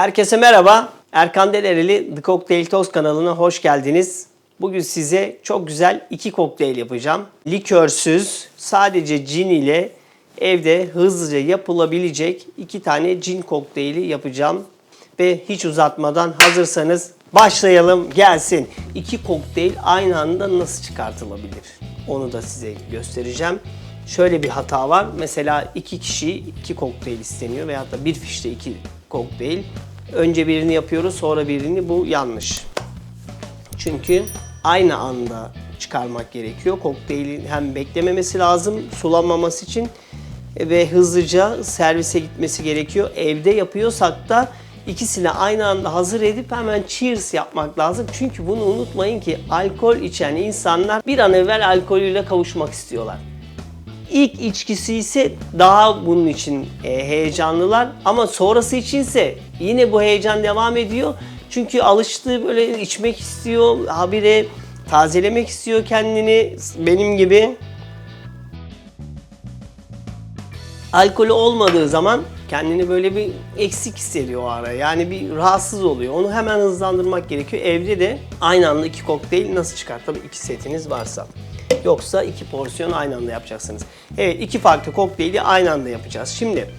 Herkese merhaba. Erkan Delereli The Cocktail Toast kanalına hoş geldiniz. Bugün size çok güzel iki kokteyl yapacağım. Likörsüz, sadece cin ile evde hızlıca yapılabilecek iki tane cin kokteyli yapacağım. Ve hiç uzatmadan hazırsanız başlayalım gelsin. İki kokteyl aynı anda nasıl çıkartılabilir? Onu da size göstereceğim. Şöyle bir hata var. Mesela iki kişi iki kokteyl isteniyor veyahut da bir fişte iki kokteyl. Önce birini yapıyoruz sonra birini. Bu yanlış. Çünkü aynı anda çıkarmak gerekiyor. Kokteylin hem beklememesi lazım sulanmaması için ve hızlıca servise gitmesi gerekiyor. Evde yapıyorsak da ikisini aynı anda hazır edip hemen cheers yapmak lazım. Çünkü bunu unutmayın ki alkol içen insanlar bir an evvel alkolüyle kavuşmak istiyorlar. İlk içkisi ise daha bunun için e, heyecanlılar ama sonrası içinse yine bu heyecan devam ediyor. Çünkü alıştığı böyle içmek istiyor, habire tazelemek istiyor kendini benim gibi. Alkolü olmadığı zaman kendini böyle bir eksik hissediyor o ara. Yani bir rahatsız oluyor. Onu hemen hızlandırmak gerekiyor. Evde de aynı anda iki kokteyl nasıl çıkar? Tabii iki setiniz varsa. Yoksa iki porsiyon aynı anda yapacaksınız. Evet iki farklı kokteyli aynı anda yapacağız. Şimdi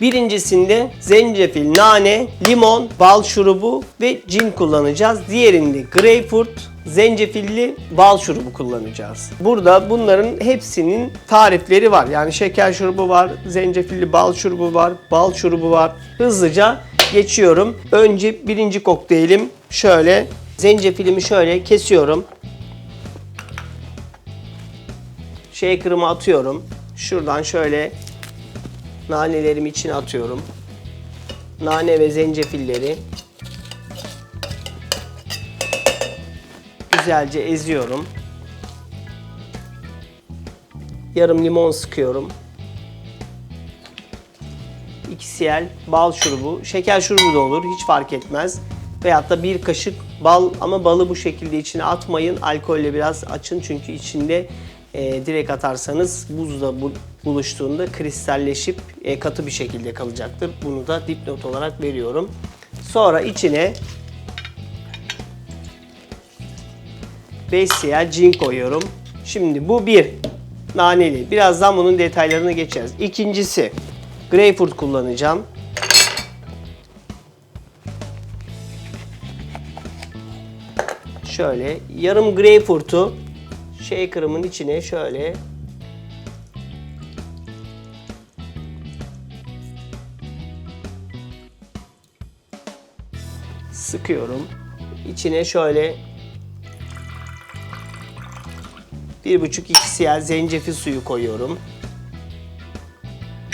birincisinde zencefil, nane, limon, bal şurubu ve cin kullanacağız. Diğerinde greyfurt, zencefilli bal şurubu kullanacağız. Burada bunların hepsinin tarifleri var. Yani şeker şurubu var, zencefilli bal şurubu var, bal şurubu var. Hızlıca geçiyorum. Önce birinci kokteylim şöyle. Zencefilimi şöyle kesiyorum. Shaker'ımı atıyorum. Şuradan şöyle nanelerimi içine atıyorum. Nane ve zencefilleri güzelce eziyorum. Yarım limon sıkıyorum. 2 cl bal şurubu, şeker şurubu da olur hiç fark etmez. Veyahut da bir kaşık bal ama balı bu şekilde içine atmayın. Alkolle biraz açın çünkü içinde e, direkt atarsanız buzla bu, buluştuğunda kristalleşip e, katı bir şekilde kalacaktır. Bunu da dipnot olarak veriyorum. Sonra içine 5 siyah cin koyuyorum. Şimdi bu bir naneli. Birazdan bunun detaylarına geçeceğiz. İkincisi greyfurt kullanacağım. Şöyle yarım greyfurtu shaker'ımın içine şöyle sıkıyorum. İçine şöyle bir buçuk iki siyah zencefil suyu koyuyorum.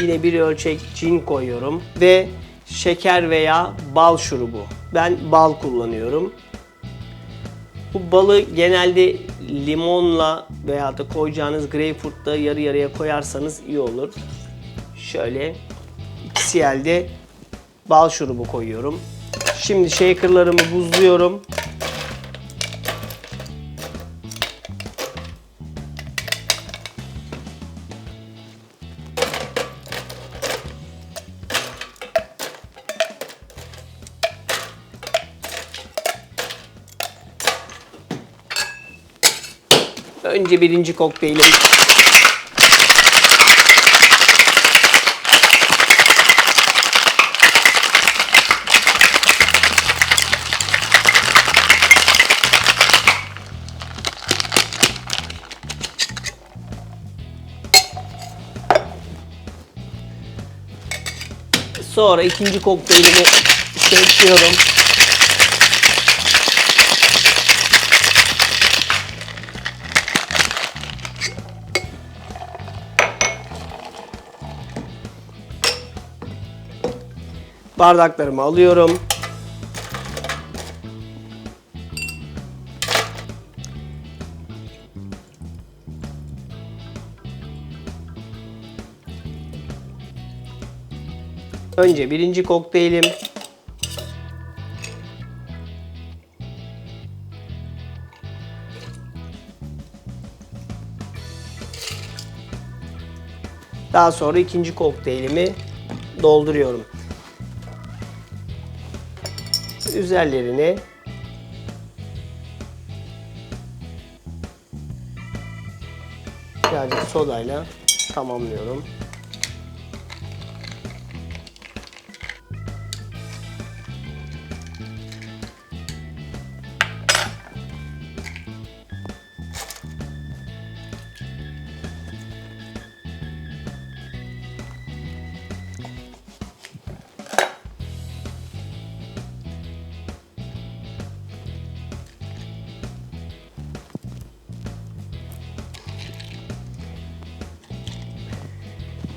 Yine bir ölçek cin koyuyorum ve şeker veya bal şurubu. Ben bal kullanıyorum. Bu balı genelde limonla veya da koyacağınız greyfurtla yarı yarıya koyarsanız iyi olur. Şöyle 2 cl de bal şurubu koyuyorum. Şimdi shakerlarımı buzluyorum. Önce birinci kokteylim. Sonra ikinci kokteylimi ekliyorum. Bardaklarımı alıyorum. Önce birinci kokteylim. Daha sonra ikinci kokteylimi dolduruyorum. Üzerlerine birazcık sodayla tamamlıyorum.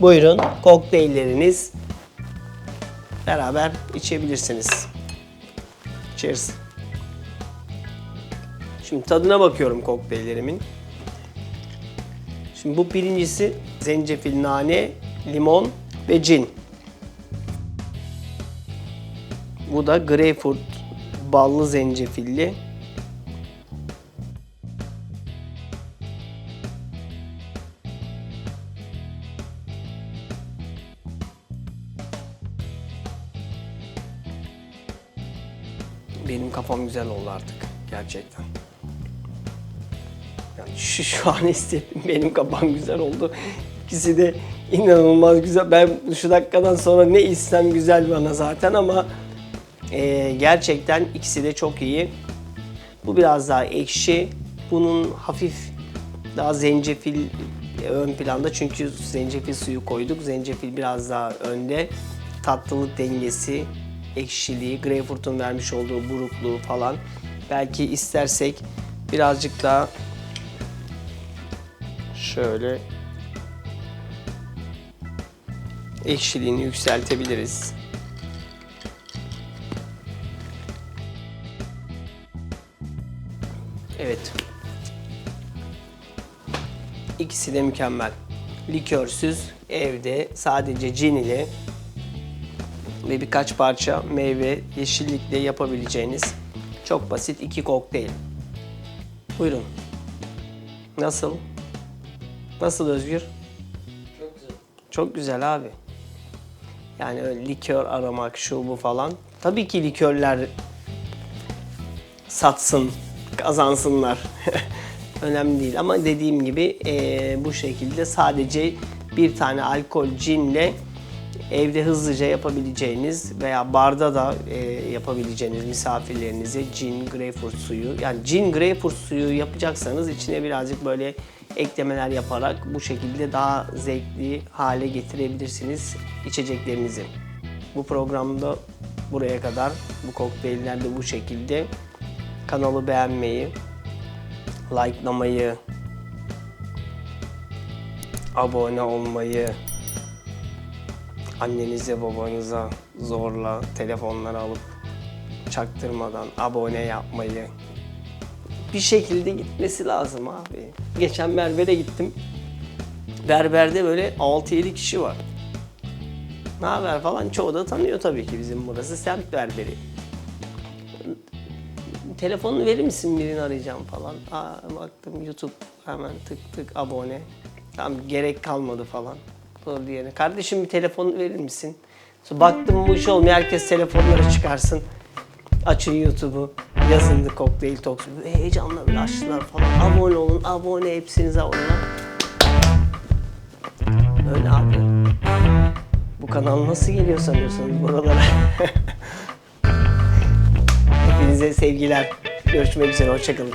Buyurun kokteylleriniz beraber içebilirsiniz. Cheers. Şimdi tadına bakıyorum kokteyllerimin. Şimdi bu birincisi zencefil, nane, limon ve cin. Bu da greyfurt ballı zencefilli. Kafam güzel oldu artık gerçekten. Yani şu, şu an hissettim benim kafam güzel oldu. İkisi de inanılmaz güzel. Ben şu dakikadan sonra ne içsem güzel bana zaten ama e, gerçekten ikisi de çok iyi. Bu biraz daha ekşi. Bunun hafif daha zencefil ön planda çünkü zencefil suyu koyduk. Zencefil biraz daha önde. Tatlılık dengesi, ekşiliği, greyfurtun vermiş olduğu burukluğu falan. Belki istersek birazcık daha şöyle ekşiliğini yükseltebiliriz. Evet. İkisi de mükemmel. Likörsüz, evde sadece cin ile ve birkaç parça meyve, yeşillikle yapabileceğiniz çok basit iki kokteyl. Buyurun. Nasıl? Nasıl Özgür? Çok güzel. Çok güzel abi. Yani öyle likör aramak şu bu falan. Tabii ki likörler satsın, kazansınlar. Önemli değil ama dediğim gibi eee, bu şekilde sadece bir tane alkol cinle evde hızlıca yapabileceğiniz veya barda da eee, yapabileceğiniz misafirlerinize cin, greyfurt suyu yani cin, greyfurt suyu yapacaksanız içine birazcık böyle eklemeler yaparak bu şekilde daha zevkli hale getirebilirsiniz içeceklerinizi. Bu programda buraya kadar bu kokteyller de bu şekilde. Kanalı beğenmeyi, likelamayı, abone olmayı, annenize babanıza zorla telefonları alıp çaktırmadan abone yapmayı bir şekilde gitmesi lazım abi. Geçen berbere gittim. Berberde böyle 6-7 kişi var. Ne haber falan çoğu da tanıyor tabii ki bizim burası semt berberi. Telefonunu verir misin birini arayacağım falan. Aa, baktım YouTube hemen tık tık abone. Tamam gerek kalmadı falan. Doğru diyene. Kardeşim bir telefonu verir misin? Baktım bu iş olmuyor. Herkes telefonları çıkarsın. Açın YouTube'u. Yazın The Cocktail Talks. Böyle Heyecanla bir açtılar falan. Abone olun. Abone hepsinize abone. Öyle abi. Bu kanal nasıl geliyor sanıyorsunuz buralara? Hepinize sevgiler. Görüşmek üzere. Hoşçakalın.